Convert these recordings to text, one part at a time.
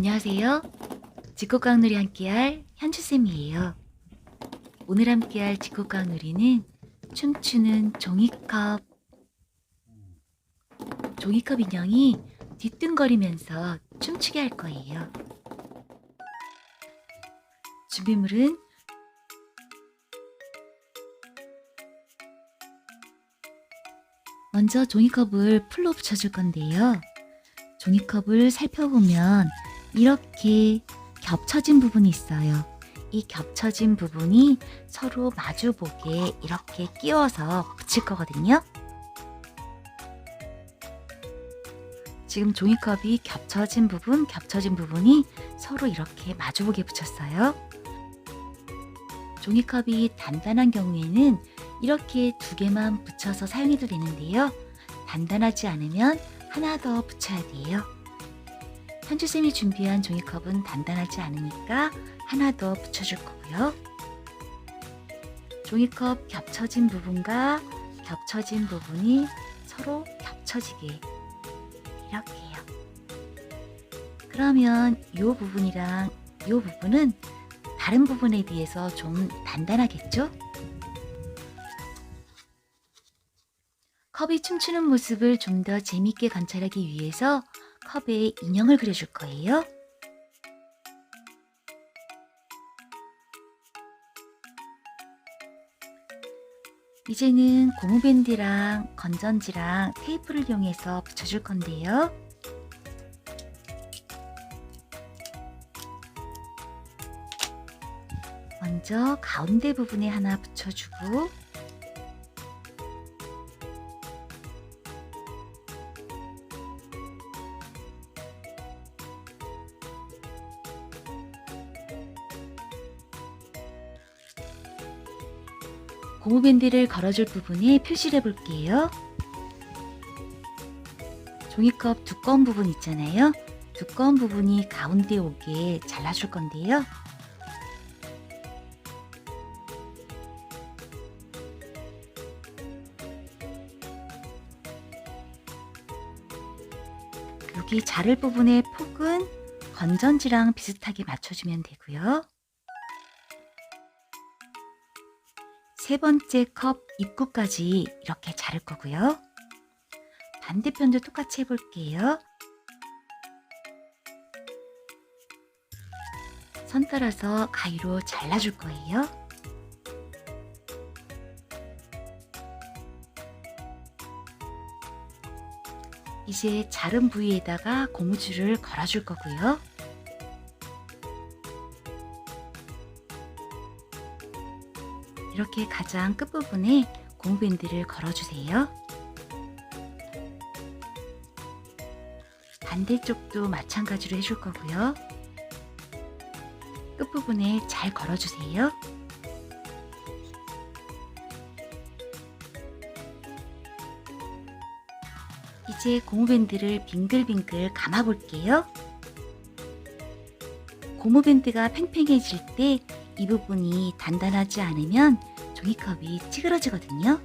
안녕하세요. 직곡강놀이 함께할 현주쌤이에요. 오늘 함께할 직곡강놀이는 춤추는 종이컵. 종이컵 인형이 뒤뚱거리면서 춤추게 할 거예요. 준비물은 먼저 종이컵을 풀로 붙여줄 건데요. 종이컵을 살펴보면 이렇게 겹쳐진 부분이 있어요. 이 겹쳐진 부분이 서로 마주보게 이렇게 끼워서 붙일 거거든요. 지금 종이컵이 겹쳐진 부분, 겹쳐진 부분이 서로 이렇게 마주보게 붙였어요. 종이컵이 단단한 경우에는 이렇게 두 개만 붙여서 사용해도 되는데요. 단단하지 않으면 하나 더 붙여야 돼요. 현주쌤이 준비한 종이컵은 단단하지 않으니까 하나 더 붙여줄 거고요. 종이컵 겹쳐진 부분과 겹쳐진 부분이 서로 겹쳐지게 이렇게요. 그러면 이 부분이랑 이 부분은 다른 부분에 비해서 좀 단단하겠죠? 컵이 춤추는 모습을 좀 더 재밌게 관찰하기 위해서 컵에 인형을 그려줄 거예요. 이제는 고무밴드랑 건전지랑 테이프를 이용해서 붙여줄 건데요. 먼저 가운데 부분에 하나 붙여주고 고무밴드를 걸어줄 부분에 표시를 해볼게요. 종이컵 두꺼운 부분 있잖아요. 두꺼운 부분이 가운데 오게 잘라줄 건데요. 여기 자를 부분의 폭은 건전지랑 비슷하게 맞춰주면 되고요. 세 번째 컵 입구까지 이렇게 자를 거고요. 반대편도 똑같이 해볼게요. 선 따라서 가위로 잘라줄 거예요. 이제 자른 부위에다가 고무줄을 걸어줄 거고요. 이렇게 가장 끝부분에 고무밴드를 걸어주세요. 반대쪽도 마찬가지로 해줄 거고요. 끝부분에 잘 걸어주세요. 이제 고무밴드를 빙글빙글 감아 볼게요. 고무밴드가 팽팽해질 때 이 부분이 단단하지 않으면 종이컵이 찌그러지거든요.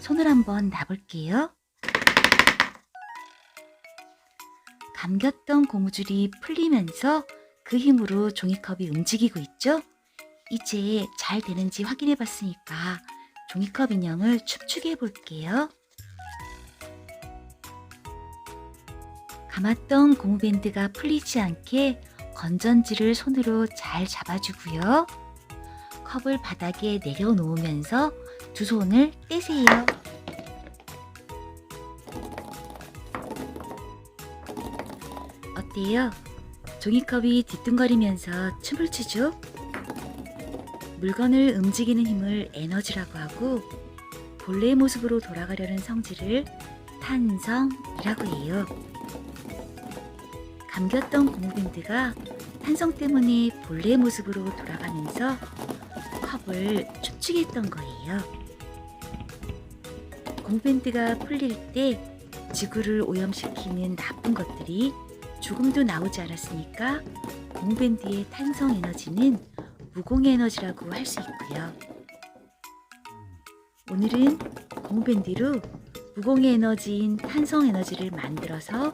손을 한번 놔볼게요. 감겼던 고무줄이 풀리면서 그 힘으로 종이컵이 움직이고 있죠? 이제 잘 되는지 확인해 봤으니까 종이컵 인형을 춤추게 해볼게요. 감았던 고무밴드가 풀리지 않게 건전지를 손으로 잘 잡아주고요. 컵을 바닥에 내려놓으면서 두 손을 떼세요. 어때요? 종이컵이 뒤뚱거리면서 춤을 추죠? 물건을 움직이는 힘을 에너지라고 하고 본래의 모습으로 돌아가려는 성질을 탄성이라고 해요. 감겼던 고무밴드가 탄성 때문에 본래의 모습으로 돌아가면서 컵을 춤추게 했던 거예요. 고무밴드가 풀릴 때 지구를 오염시키는 나쁜 것들이 조금도 나오지 않았으니까 고무밴드의 탄성 에너지는 무공 에너지라고 할 수 있고요. 오늘은 고무밴드로 무공의 에너지인 탄성 에너지를 만들어서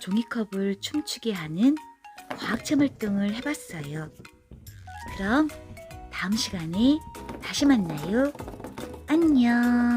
종이컵을 춤추게 하는 과학체 활동을 해봤어요. 그럼 다음 시간에 다시 만나요. 안녕.